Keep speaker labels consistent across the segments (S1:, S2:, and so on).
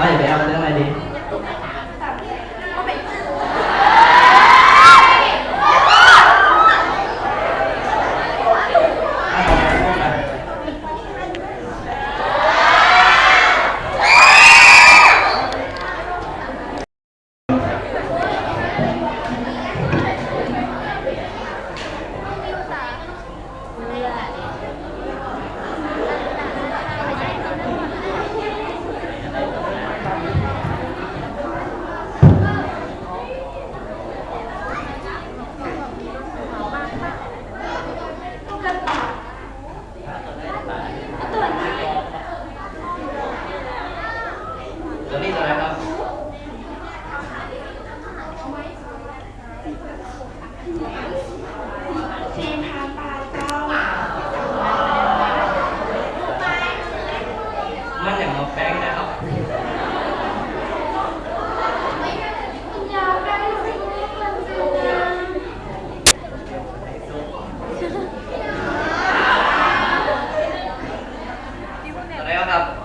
S1: hỏi về ông tới đây đi. อาแป้งนะครับครับ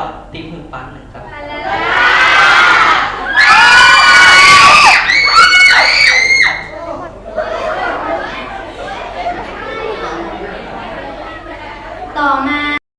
S1: ก็ที่พึ่งปังหนึ่งครับต
S2: ่อมา